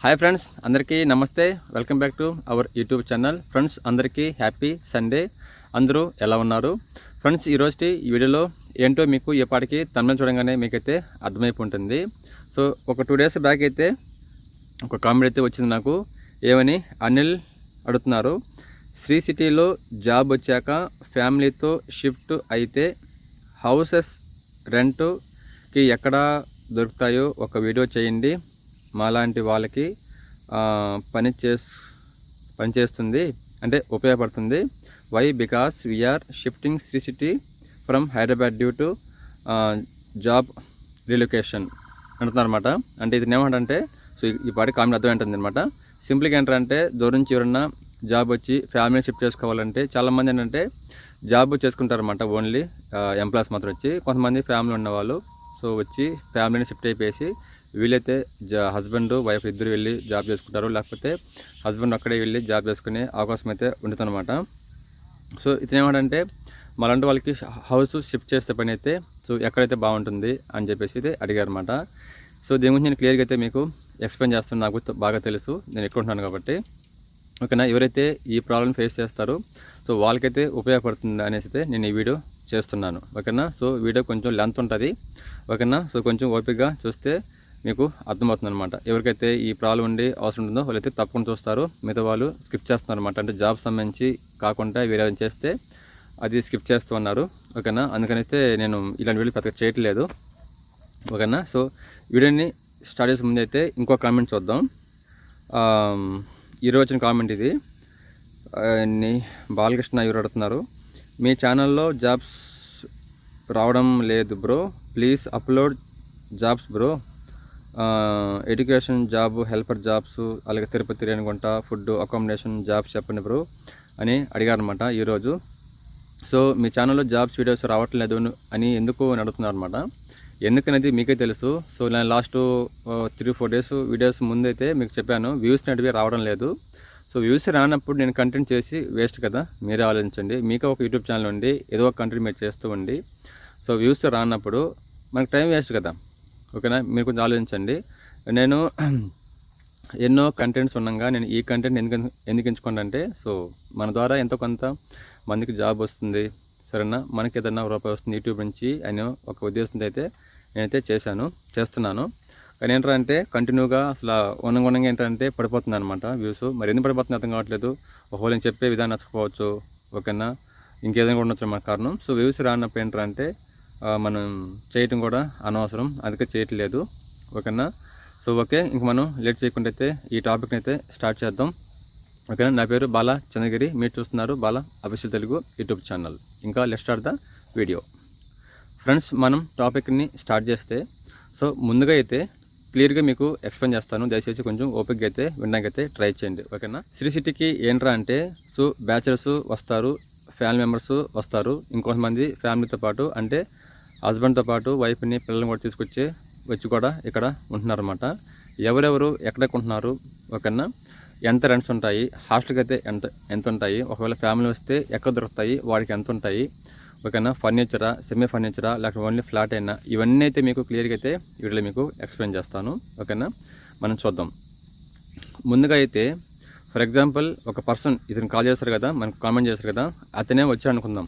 Hi friends అందరికీ నమస్తే. Welcome back to our YouTube channel friends అందరికీ హ్యాపీ సండే అందరూ ఎలా ఉన్నారు? ఫ్రెండ్స్ ఈరోజు ఈ వీడియోలో ఏంటో మీకు ఏ పాటికి తమిళ చూడంగానే మీకైతే అర్థమైపు ఉంటుంది సో ఒక టూ డేస్ బ్యాక్ అయితే ఒక కామెంట్ అయితే వచ్చింది నాకు. ఏమని? అనిల్ అడుగుతున్నారు. శ్రీ సిటీలో జాబ్ వచ్చాక ఫ్యామిలీతో షిఫ్ట్ అయితే హౌసెస్ రెంట్కి ఎక్కడ దొరుకుతాయో ఒక వీడియో చేయండి. మాలాంటి వాళ్ళకి పని చేస్ పని చేస్తుంది అంటే ఉపయోగపడుతుంది. Why because we are shifting Sri City from Hyderabad due to job relocation అంటున్నారన్నమాట. అంటే ఇది ఏమంటే సో ఈ- పాటి కామెడీ అర్థం ఏంటంది అనమాట సింపుల్గా ఏంటంటే దూరం నుంచి ఎవరన్నా జాబ్ వచ్చి ఫ్యామిలీ షిఫ్ట్ చేసుకోవాలంటే చాలామంది ఏంటంటే జాబ్ చేసుకుంటారన్నమాట ఓన్లీ ఎంప్లాయీస్ మాత్రం వచ్చి. కొంతమంది ఫ్యామిలీ ఉన్నవాళ్ళు సో వచ్చి ఫ్యామిలీని షిఫ్ట్ అయిపోయేసి వీలైతే జా హస్బెండ్ వైఫ్ ఇద్దరు వెళ్ళి జాబ్ చేసుకుంటారు. లేకపోతే హస్బెండ్ అక్కడే వెళ్ళి జాబ్ చేసుకునే అవకాశం అయితే ఉంటుందన్నమాట. సో ఇతను ఏమంటే మలాంటి వాళ్ళకి హౌస్ షిఫ్ట్ చేసే పని అయితే సో ఎక్కడైతే బాగుంటుంది అని చెప్పేసి అయితే అడిగారు అనమాట సో దీని గురించి నేను క్లియర్గా అయితే మీకు ఎక్స్ప్లెయిన్ చేస్తాను. నాకు బాగా తెలుసు. నేను ఎక్కువ ఉంటున్నాను కాబట్టి. ఓకేనా? ఎవరైతే ఈ ప్రాబ్లం ఫేస్ చేస్తారో సో వాళ్ళకైతే ఉపయోగపడుతుంది అనేసి అయితే నేను ఈ వీడియో చేస్తున్నాను. ఓకేనా? సో వీడియో కొంచెం లెంత్ ఉంటుంది. ఓకేనా? సో కొంచెం ఓపికగా చూస్తే మీకు అర్థమవుతుంది అనమాట ఎవరికైతే ఈ ప్రాబ్లం ఉండి అవసరం ఉంటుందో వాళ్ళైతే తప్పకుండా చూస్తారు. మిగతా వాళ్ళు స్కిప్ చేస్తున్నారు అనమాట అంటే జాబ్ సంబంధించి కాకుండా వేరే చేస్తే అది స్కిప్ చేస్తూ ఉన్నారు. ఓకేనా? అందుకనైతే నేను ఇలాంటి వీడియో పెద్దగా చేయట్లేదు. ఓకేనా? సో వీడియోని స్టార్ట్ చేసే ముందు అయితే ఇంకో కామెంట్ చూద్దాం. ఈరోజు వచ్చిన కామెంట్ ఇది. బాలకృష్ణ ఎవరు అడుగుతున్నారు? మీ ఛానల్లో జాబ్స్ రావడం లేదు bro. Please upload jobs bro. Education job helper jobs అలాగే Tirupati Renigunta food accommodation jobs చెప్పండి బ్రో అని అడిగారనమాట ఈరోజు. సో మీ ఛానల్లో జాబ్స్ వీడియోస్ రావట్లేదు అని ఎందుకు నడుతున్నారు అనమాట ఎందుకనేది మీకే తెలుసు. సో నేను last three four days videos ముందైతే మీకు చెప్పాను. వ్యూస్ అనేటివి రావడం లేదు. సో వ్యూస్ రానప్పుడు నేను కంటెంట్ చేసి వేస్ట్ కదా మీరే ఆలోచించండి. మీకు ఒక యూట్యూబ్ ఛానల్ ఉండి ఏదో ఒక కంటెంట్ మీరు చేస్తూ ఉండి. సో వ్యూస్ రానప్పుడు మనకు టైం వేస్ట్ కదా. ఓకేనా? మీరు కొంచెం ఆలోచించండి. నేను ఎన్నో కంటెంట్స్ ఉండగా నేను ఈ కంటెంట్ ఎందుకు ఎందుకు ఎంచుకోండి సో మన ద్వారా ఎంతో కొంత మందికి జాబ్ వస్తుంది. సరేనా? మనకి ఏదైనా రూపాయి వస్తుంది యూట్యూబ్ నుంచి అని ఒక ఉద్దేశంతో అయితే నేనైతే చేశాను చేస్తున్నాను. కానీ ఏంటంటే కంటిన్యూగా అసలు ఉన్నంగా ఏంటంటే పడిపోతుంది అనమాట వ్యూస్ మరి ఎందుకు పడిపోతుంది అర్థం కావట్లేదు. ఒకవేళ నేను చెప్పే విధానం నచ్చకపోవచ్చు. ఓకేనా? ఇంకేదైనా కూడా ఉండొచ్చు మన కారణం. సో వ్యూస్ రానప్పుడు ఏంటంటే మనం చేయటం కూడా అనవసరం. అందుకే చేయట్లేదు. ఓకేనా? So okay. ఇంక మనం లేట్ చేయకుండా అయితే ఈ టాపిక్ని అయితే స్టార్ట్ చేద్దాం. ఓకేనా? నా పేరు బాలా చంద్రగిరి. మీరు చూస్తున్నారు Bala official Telugu YouTube channel. ఇంకా let start the video. Friends మనం టాపిక్ని స్టార్ట్ చేస్తే సో ముందుగా అయితే క్లియర్గా మీకు ఎక్స్ప్లెయిన్ చేస్తాను. దయచేసి కొంచెం ఓపిక్గా అయితే వినడానికి అయితే ట్రై చేయండి. ఓకేనా? శ్రీ సిటీకి ఏంట్రా అంటే సో బ్యాచులర్స్ వస్తారు. ఫ్యామిలీ మెంబర్స్ వస్తారు. ఇంకొంతమంది ఫ్యామిలీతో పాటు అంటే హస్బెండ్తో పాటు వైఫ్ని పిల్లల్ని కూడా తీసుకొచ్చి వచ్చి కూడా ఇక్కడ ఉంటున్నారన్నమాట. ఎవరెవరు ఎక్కడెక్కుంటున్నారు ఓకేనా? ఎంత రెంట్స్ ఉంటాయి హాస్టల్కి అయితే ఎంత ఎంత ఉంటాయి ఒకవేళ ఫ్యామిలీ వస్తే ఎక్కడ దొరుకుతాయి వాడికి ఎంత ఉంటాయి ఓకేనా? ఫర్నిచరా సెమీ ఫర్నిచరా లేకపోతే ఓన్లీ ఫ్లాట్ అయినా ఇవన్నీ అయితే మీకు క్లియర్గా అయితే వీడియోలో మీకు ఎక్స్ప్లెయిన్ చేస్తాను ఓకేనా? మనం చూద్దాం. ముందుగా అయితే ఫర్ ఎగ్జాంపుల్ ఒక పర్సన్ ఇతను కాల్ చేస్తారు కదా మనకు కామెంట్ చేస్తారు కదా అతనే వచ్చాడు అనుకుందాం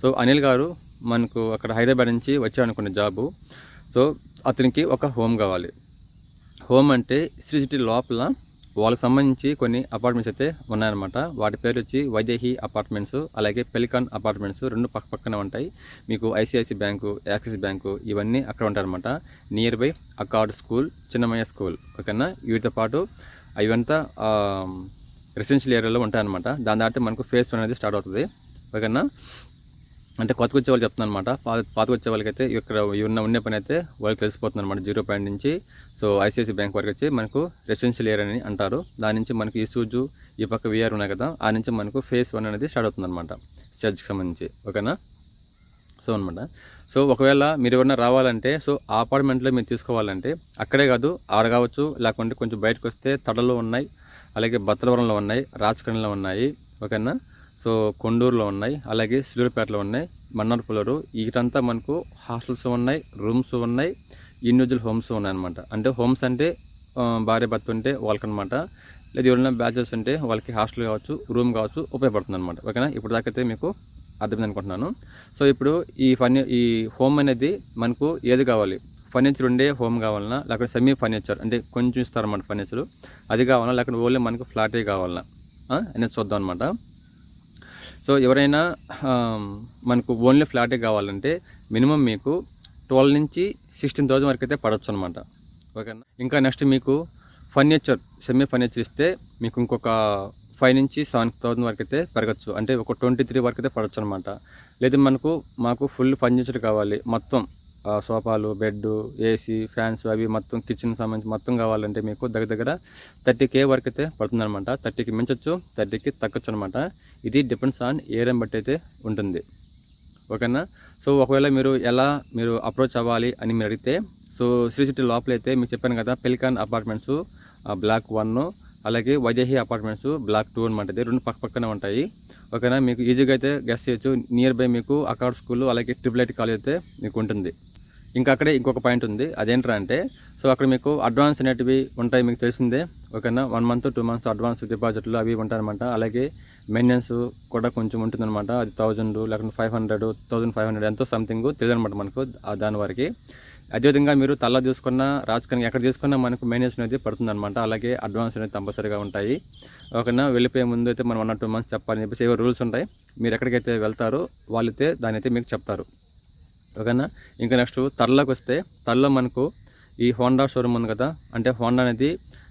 సో అనిల్ గారు మనకు అక్కడ హైదరాబాద్ నుంచి వచ్చాడు అనుకున్న జాబు. సో అతనికి ఒక హోమ్ కావాలి. హోమ్ అంటే శ్రీ సిటీ లోపల వాళ్ళకి సంబంధించి కొన్ని అపార్ట్మెంట్స్ అయితే ఉన్నాయన్నమాట. వాటి పేరు వచ్చి వైదేహి అపార్ట్మెంట్స్ అలాగే పెలికాన్ అపార్ట్మెంట్స్ రెండు పక్క పక్కన ఉంటాయి. మీకు ఐసిఐసి బ్యాంకు యాక్సిస్ బ్యాంకు ఇవన్నీ అక్కడ ఉంటాయన్నమాట. Nearby Accord school Chinnamayya school. ఓకేనా? వీటితో పాటు అవంతా రెసిడెన్షియల్ ఏరియాలో ఉంటాయన్నమాట. దాని దాటి మనకు ఫేస్ వన్ అనేది స్టార్ట్ అవుతుంది. ఓకేనా? అంటే కొత్త వచ్చే వాళ్ళు చెప్తున్నాను అనమాట పాత పాతకు వచ్చే వాళ్ళకైతే ఇక్కడ ఉన్న ఉండే పని అయితే వాళ్ళకి తెలిసిపోతుంది అనమాట జీరో పాయింట్ నుంచి సో ఐసిఐసి బ్యాంక్ వరకు వచ్చి మనకు రెసిడెన్షియల్ ఏరియా అని అంటారు. దాని నుంచి మనకు ఇసూజు ఈ పక్క విఆర్ ఉన్నాయి కదా ఆ నుంచి మనకు ఫేస్ వన్ అనేది స్టార్ట్ అవుతుంది అనమాట చర్చ్కి సంబంధించి. ఓకేనా? సో అనమాట సో ఒకవేళ మీరు ఎవరైనా రావాలంటే సో ఆ అపార్ట్మెంట్లో మీరు తీసుకోవాలంటే అక్కడే కాదు ఆడ కావచ్చు లేకుంటే కొంచెం బయటకు వస్తే తడలో ఉన్నాయి అలాగే బత్తలవరంలో ఉన్నాయి రాజకరణలో ఉన్నాయి ఓకేనా? సో కొండూరులో ఉన్నాయి అలాగే సిలూరుపేటలో ఉన్నాయి మన్నార్పులరు వీటంతా మనకు హాస్టల్స్ ఉన్నాయి రూమ్స్ ఉన్నాయి ఇండివిజువల్ హోమ్స్ ఉన్నాయి అనమాట అంటే హోమ్స్ అంటే భార్య భర్త ఉంటే వాళ్ళకనమాట లేదు ఎవరైనా బ్యాచెస్ ఉంటే వాళ్ళకి హాస్టల్ కావచ్చు రూమ్ కావచ్చు ఉపయోగపడుతుంది అనమాట ఓకేనా? ఇప్పుడు దాకైతే మీకు అర్థమైంది అనుకుంటున్నాను. సో ఇప్పుడు ఈ ఫన్ ఈ హోమ్ అనేది మనకు ఏది కావాలి? ఫర్నిచర్ ఉండే హోమ్ కావాలన్నా లేకపోతే సెమీ ఫర్నిచర్ అంటే కొంచెం ఇస్తారన్నమాట ఫర్నిచర్ అది కావాలన్నా లేకపోతే ఓన్లీ మనకు ఫ్లాటే కావాలన్నా. అనేది చూద్దాం అనమాట సో ఎవరైనా మనకు ఓన్లీ ఫ్లాటే కావాలంటే మినిమం మీకు ట్వెల్వ్ నుంచి సిక్స్టీన్ థౌజండ్ వరకు అయితే పడవచ్చు అనమాట ఓకేనా? ఇంకా నెక్స్ట్ మీకు ఫర్నిచర్ సెమీ ఫర్నిచర్ ఇస్తే మీకు ఇంకొక ఫైవ్ నుంచి సెవెన్ థౌసండ్ వరకు అయితే పెరగచ్చు. అంటే ఒక ట్వంటీ త్రీ వరకు అయితే పడవచ్చు అనమాట లేదు మనకు మాకు ఫుల్ ఫర్నిచర్ కావాలి. మొత్తం సోఫాలు బెడ్ ఏసీ ఫ్యాన్స్ అవి మొత్తం కిచెన్ సంబంధించి మొత్తం కావాలంటే మీకు దగ్గర దగ్గర థర్టీ కే వరకు అయితే పడుతుందనమాట థర్టీకి మించవచ్చు థర్టీకి తగ్గచ్చు అనమాట ఇది డిపెండ్స్ ఆన్ ఏరియాని బట్టి అయితే ఉంటుంది. ఓకేనా? సో ఒకవేళ మీరు ఎలా మీరు అప్రోచ్ అవ్వాలి అని మీరు అడిగితే సో శ్రీ సిటీ లోపలైతే మీకు చెప్పాను కదా పెలికాన్ అపార్ట్మెంట్స్ బ్లాక్ వన్ అలాగే వైదేహి అపార్ట్మెంట్స్ బ్లాక్ టూ అనమాట ఇది రెండు పక్క పక్కనే ఉంటాయి. ఓకేనా? మీకు ఈజీగా అయితే గెస్ట్ చేయొచ్చు. నియర్ బై మీకు అకాడ్ స్కూల్ అలాగే ట్రిపుల్ ఐటీ కాలేజ్ అయితే మీకు ఉంటుంది. ఇంకా అక్కడే ఇంకొక పాయింట్ ఉంది. అదేంట్రా అంటే సో అక్కడ మీకు అడ్వాన్స్ అనేటివి ఉంటాయి మీకు తెలిసిందే. ఓకేనా? One month two months advance డిపాజిట్లు అవి ఉంటాయన్నమాట. అలాగే మెయింటెనెన్స్ కూడా కొంచెం ఉంటుందన్నమాట. అది థౌజండ్ లేకుంటే five hundred thousand five hundred ఎంతో సంథింగ్ తెలియదనమాట మనకు దాని వారికి. అదేవిధంగా మీరు తల్లా చూసుకున్న రాజకీయ ఎక్కడ చూసుకున్నా మనకు మెయింటెనెన్స్ అనేది పడుతుందన్నమాట. అలాగే అడ్వాన్స్ అనేది కంపల్సరీగా ఉంటాయి. ఓకేనా? వెళ్ళిపోయే ముందు అయితే మనం వన్ ఆర్ టూ మంత్స్ చెప్పాలని చెప్పేసి ఏవో రూల్స్ ఉంటాయి. మీరు ఎక్కడికైతే వెళ్తారో వాళ్ళైతే దాని అయితే మీకు చెప్తారు. ఓకేనా? ఇంకా నెక్స్ట్ తరలోకి వస్తే తర్లో మనకు ఈ హోండా షోరూమ్ ఉంది కదా? అంటే హోండా అనేది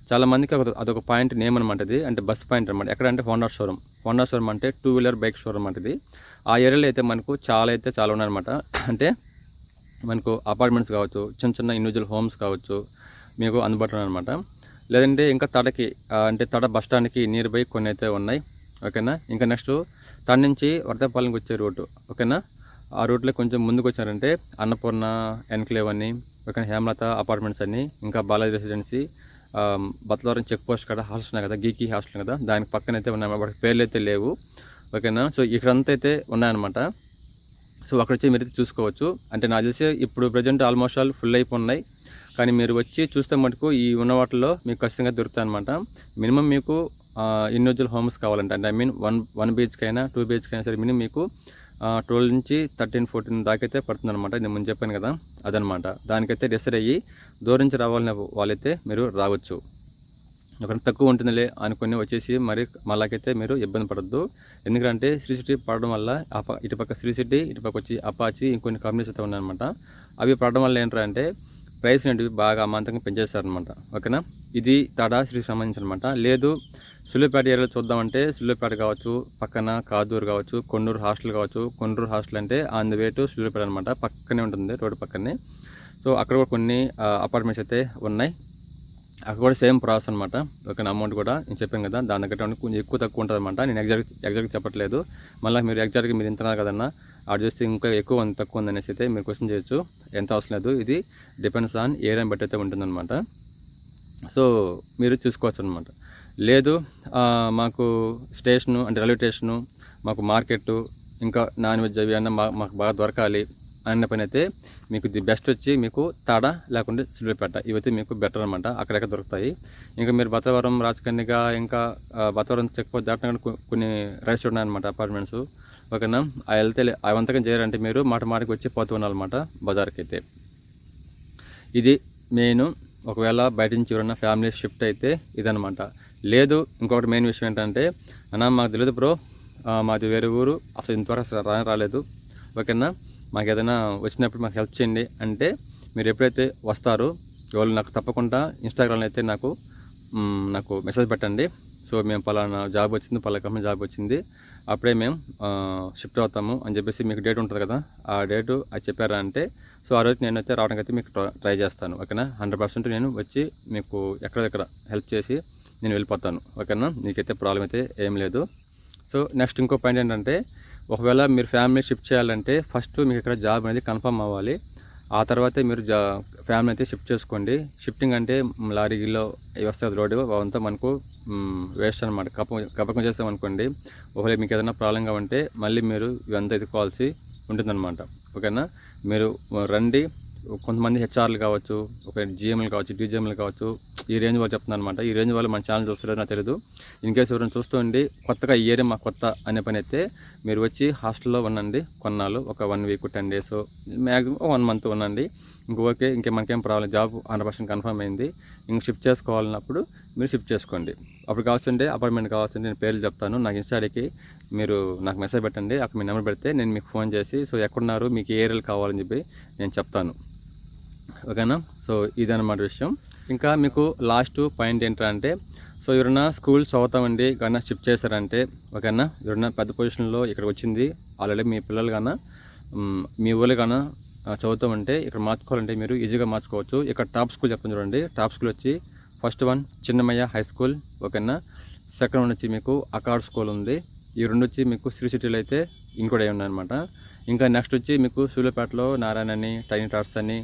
చాలామందికి ఒక అదొక పాయింట్ నేమ్ అనమాట ఇది. అంటే బస్ పాయింట్ అనమాట ఎక్కడ అంటే హోండా షోరూమ్. హోండా షోరూమ్ అంటే టూ వీలర్ బైక్ షోరూమ్ అంటే ఇది ఆ ఏరియాలో అయితే మనకు చాలా అయితే చాలా ఉన్నాయన్నమాట. అంటే మనకు అపార్ట్మెంట్స్ కావచ్చు చిన్న చిన్న ఇండివిజువల్ హోమ్స్ కావచ్చు మీకు అందుబాటులో అనమాట లేదంటే ఇంకా తడకి అంటే తడ బస్ స్టాండ్కి నియర్ బై కొన్ని అయితే ఉన్నాయి. ఓకేనా? ఇంకా నెక్స్ట్ తడ నుంచి వరదపాలెంకి వచ్చే రోడ్డు ఓకేనా? ఆ రూట్లో కొంచెం ముందుకు వచ్చారంటే అన్నపూర్ణ ఎన్క్లేవ్ అని ఇక్కడ హేమలత అపార్ట్మెంట్స్ అని ఇంకా బాలాజీ రెసిడెన్సీ ఆ, బతలవరం చెక్ పోస్ట్ కదా హాస్టల్ ఉన్నాయి కదా గీకీ హాస్టల్ కదా దానికి పక్కన అయితే ఉన్నాయి వాటికి పేర్లు అయితే లేవు. ఓకేనా? సో ఇక్కడంతా అయితే ఉన్నాయన్నమాట. సో అక్కడ వచ్చి మీరు చూసుకోవచ్చు. అంటే నాకు తెలిసి ఇప్పుడు ప్రజెంట్ ఆల్మోస్ట్ ఆల్ ఫుల్ అయిపోయి కానీ మీరు వచ్చి చూస్తే మటుకు ఈ ఉన్న వాటిలో మీకు ఖచ్చితంగా దొరుకుతాయి అనమాట మినిమం మీకు ఇండివిజువల్ హోమ్స్ కావాలంటే. అంటే ఐ మీన్ వన్ వన్ బీహెచ్కి అయినా టూ బీహెచ్కి అయినా సరే మినిమం మీకు ట్వెల్వ్ నుంచి థర్టీన్ ఫోర్టీన్ దాకైతే పడుతుంది అనమాట నేను ముందు చెప్పాను కదా అదనమాట దానికైతే డిసైడ్ అయ్యి దూరం నుంచి రావాలని వాళ్ళైతే మీరు రావచ్చు. ఒకటి తక్కువ ఉంటుందిలే అనుకుని వచ్చేసి మరి మళ్ళాకైతే మీరు ఇబ్బంది పడద్దు. ఎందుకంటే శ్రీ సిటీ పడడం వల్ల అప ఇటుపక్క శ్రీ సిటీ ఇటుపక్క వచ్చి అపాచి ఇంకొన్ని కంపెనీస్ అయితే ఉన్నాయన్నమాట. అవి పడడం వల్ల ఏంటంటే ప్రైస్ అనేవి బాగా అమాంతంగా పెంచేస్తారనమాట ఓకేనా? ఇది టాటా శ్రీకి సంబంధించి అనమాట లేదు సులువుపేట ఏరియాలో చూద్దామంటే సులువుపేట కావచ్చు పక్కన కాదూరు కావచ్చు కొన్నూరు హాస్టల్ కావచ్చు. కొండూరు హాస్టల్ అంటే on the way to Suluvupeta అనమాట పక్కనే ఉంటుంది రోడ్డు పక్కనే. సో అక్కడ కూడా కొన్ని అపార్ట్మెంట్స్ అయితే ఉన్నాయి. అక్కడ కూడా సేమ్ ప్రాసెస్ అనమాట ఒక అమౌంట్ కూడా నేను చెప్పాను కదా దాని దగ్గర కొంచెం ఎక్కువ తక్కువ ఉంటుంది అనమాట నేను ఎగ్జాక్ట్ ఎగ్జాక్ట్ చెప్పట్లేదు. మళ్ళీ మీరు ఎగ్జాక్ట్గా మీరు ఇంతన్నారు కదన్నా ఆడ చేస్తే ఇంకా ఎక్కువ ఉంది తక్కువ ఉంది అనేసి అయితే మీరు క్వశ్చన్ చేయొచ్చు. ఎంత అవసరం లేదు. ఇది డిపెండ్స్ ఆన్ ఏరియాని బట్టి అయితే ఉంటుందన్నమాట. సో మీరు చూసుకోవచ్చు అనమాట లేదు. మాకు స్టేషను అంటే రైల్వే స్టేషను మాకు మార్కెట్టు ఇంకా నాన్ వెజ్ అవి అన్న మా- మాకు బాగా దొరకాలి అన్న పని అయితే మీకు ది బెస్ట్ వచ్చి మీకు తాడ లేకుంటే సిల్వర్పేట ఇవైతే మీకు బెటర్ అనమాట అక్కడెక్కడ దొరుకుతాయి. ఇంకా మీరు బతవరం రాజకన్యగా ఇంకా బతవరం చెక్ పోస్ట్ దాటిన కొన్ని రైస్ ఉన్నాయన్నమాట అపార్ట్మెంట్స్. ఓకేనా? అవి వెళ్తే అవంతకం చేయాలంటే మీరు మాట మాటకి వచ్చి పోతూ ఉండాలన్నమాట బజార్కి అయితే ఇది మెయిన్. ఒకవేళ బయట నుంచి ఎవరైనా ఫ్యామిలీ షిఫ్ట్ అయితే ఇదనమాట లేదు ఇంకొకటి మెయిన్ విషయం ఏంటంటే అన్న మాకు తెలియదు బ్రో. మాది వేరే ఊరు. అసలు ఇంతవరకు రా రాలేదు. ఓకేనా? మాకు ఏదైనా వచ్చినప్పుడు మాకు హెల్ప్ చేయండి. అంటే మీరు ఎప్పుడైతే వస్తారో ఎవరు నాకు తప్పకుండా ఇన్స్టాగ్రామ్లో అయితే నాకు నాకు మెసేజ్ పెట్టండి. సో మేము పలానా జాబ్ వచ్చింది పలానా కంపెనీ జాబ్ వచ్చింది. అప్పుడే మేము షిఫ్ట్ అవుతాము అని చెప్పేసి మీకు డేట్ ఉంటుంది కదా. ఆ డేటు అది చెప్పారా అంటే సో ఆ రోజు నేనైతే రావడానికి అయితే మీకు ట్ర- ట్రై చేస్తాను. ఓకేనా? హండ్రెడ్ పర్సెంట్ నేను వచ్చి మీకు ఎక్కడెక్కడ హెల్ప్ చేసి నేను వెళ్ళిపోతాను. ఓకేనా? నీకైతే ప్రాబ్లం అయితే ఏం లేదు. సో నెక్స్ట్ ఇంకో పాయింట్ ఏంటంటే ఒకవేళ మీరు ఫ్యామిలీ షిఫ్ట్ చేయాలంటే ఫస్ట్ మీకు ఇక్కడ జాబ్ అనేది కన్ఫర్మ్ అవ్వాలి. ఆ తర్వాతే మీరు జా ఫ్యామిలీ అయితే షిఫ్ట్ చేసుకోండి. షిఫ్టింగ్ అంటే లారీలో వస్తుంది రోడ్డు అవంతా మనకు వేస్ట్ అనమాట కప్ప కప్పకం చేస్తామనుకోండి ఒకవేళ మీకు ఏదైనా ప్రాబ్లంగా ఉంటే మళ్ళీ మీరు ఇవంతా ఎదుర్కోవాల్సి ఉంటుందన్నమాట. ఓకేనా? మీరు రండి. కొంతమంది హెచ్ఆర్లు కావచ్చు ఒక జిఎంలు కావచ్చు డీజిఎంలు కావచ్చు ఈ రేంజ్ వాళ్ళు చెప్తున్నాను అనమాట ఈ రేంజ్ వాళ్ళు మన ఛానల్ చూస్తారో నాకు తెలియదు ఇన్ కేసు ఎవరైనా చూస్తూ ఉండి కొత్తగా ఈ ఏరియా మాకు కొత్త అనే పని అయితే మీరు వచ్చి హాస్టల్లో ఉండండి. కొన్నాళ్ళు ఒక one week ten days maximum one month ఉండండి. ఇంక ఓకే ఇంకే మనకేం problem job hundred percent confirm అయింది. ఇంక షిఫ్ట్ చేసుకోవాలన్నప్పుడు మీరు షిఫ్ట్ చేసుకోండి. అప్పుడు కావాల్సింటే అపార్ట్మెంట్ కావాల్సింటే నేను పేర్లు చెప్తాను. నాకు ఇన్స్టాడీకి మీరు నాకు మెసేజ్ పెట్టండి. అక్కడ మీ నెంబర్ పెడితే నేను మీకు ఫోన్ చేసి సో ఎక్కడున్నారు? మీకు ఏ ఏరియాలు కావాలని చెప్పి నేను చెప్తాను. ఓకేనా? సో ఇదన్నమాట విషయం. ఇంకా మీకు లాస్ట్ పాయింట్ ఏంటంటే సో ఎవరైనా స్కూల్ చదువుతామండి కన్నా షిఫ్ట్ చేశారంటే ఓకేనా? ఎవరైనా పెద్ద పొజిషన్లో ఇక్కడ వచ్చింది ఆల్రెడీ మీ పిల్లలు కన్నా మీ ఊళ్ళో కన్నా చదువుతామంటే ఇక్కడ మార్చుకోవాలంటే మీరు ఈజీగా మార్చుకోవచ్చు. ఇక్కడ టాప్ స్కూల్ చెప్పండి చూడండి. టాప్ స్కూల్ వచ్చి first one Chinnamayya high school ఓకేనా? సెకండ్ వన్ వచ్చి మీకు అకాడ్ స్కూల్ ఉంది. ఈ రెండు వచ్చి మీకు శ్రీ సిటీలో అయితే ఇంకోటి ఉన్నాయన్నమాట. ఇంకా నెక్స్ట్ వచ్చి మీకు సూర్యాపేటలో నారాయణ అని టైనీ టార్స్ అని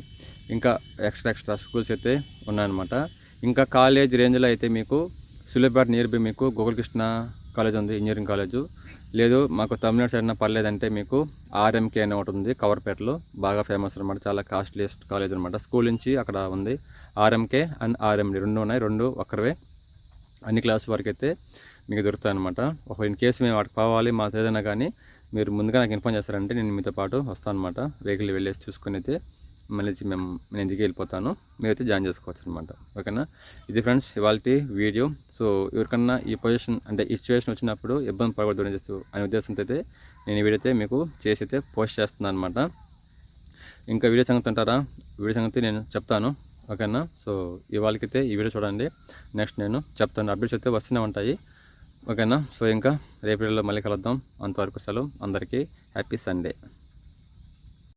ఇంకా ఎక్స్ట్రా ఎక్స్ట్రా స్కూల్స్ అయితే ఉన్నాయన్నమాట. ఇంకా కాలేజ్ రేంజ్లో అయితే మీకు సులేపేట నియర్ బై మీకు గోకులకృష్ణ కాలేజ్ ఉంది ఇంజనీరింగ్ కాలేజు లేదు మాకు తమిళనాడు సైడ్ పర్లేదంటే మీకు ఆర్ఎంకే అని ఒకటి ఉంది కవర్పేటలో బాగా ఫేమస్ అనమాట చాలా కాస్ట్లీస్ట్ కాలేజ్ అనమాట స్కూల్ నుంచి అక్కడ ఉంది ఆర్ఎంకే అండ్ ఆర్ఎండి రెండు ఉన్నాయి రెండు ఒక్కరివే. అన్ని క్లాస్ వరకు అయితే మీకు దొరుకుతాయి అనమాట ఒక ఇన్ కేసు మేము వాటికి పోవాలి మాకు ఏదైనా కానీ మీరు ముందుగా నాకు ఇన్ఫార్మ్ చేస్తారంటే నేను మీతో పాటు వస్తాను అనమాట వెహికల్ వెళ్ళేసి చూసుకుని అయితే. మళ్ళీ మేము నేను ఇంటికి వెళ్ళిపోతాను. మీరైతే జాయిన్ చేసుకోవచ్చు అనమాట ఓకేనా? ఇది ఫ్రెండ్స్ ఇవాళ వీడియో. సో ఎవరికన్నా ఈ పొజిషన్ అంటే ఈ సిచ్యువేషన్ వచ్చినప్పుడు ఇబ్బంది పడకూడదు అని చేస్తూ అనే ఉద్దేశంతో అయితే నేను ఈ వీడియో అయితే మీకు చేసి అయితే పోస్ట్ చేస్తున్నాను అనమాట ఇంకా వీడియో సంగతి అంటారా? వీడియో సంగతి నేను చెప్తాను. ఓకేనా? సో ఇవాళకైతే ఈ వీడియో చూడండి. నెక్స్ట్ నేను చెప్తాను. అప్డేట్స్ అయితే వస్తూనే ఉంటాయి. ఓకేనా? సో ఇంకా రేపు వీడియోలో మళ్ళీ కలుద్దాం. అంతవరకు సెలవు. అందరికీ హ్యాపీ సండే.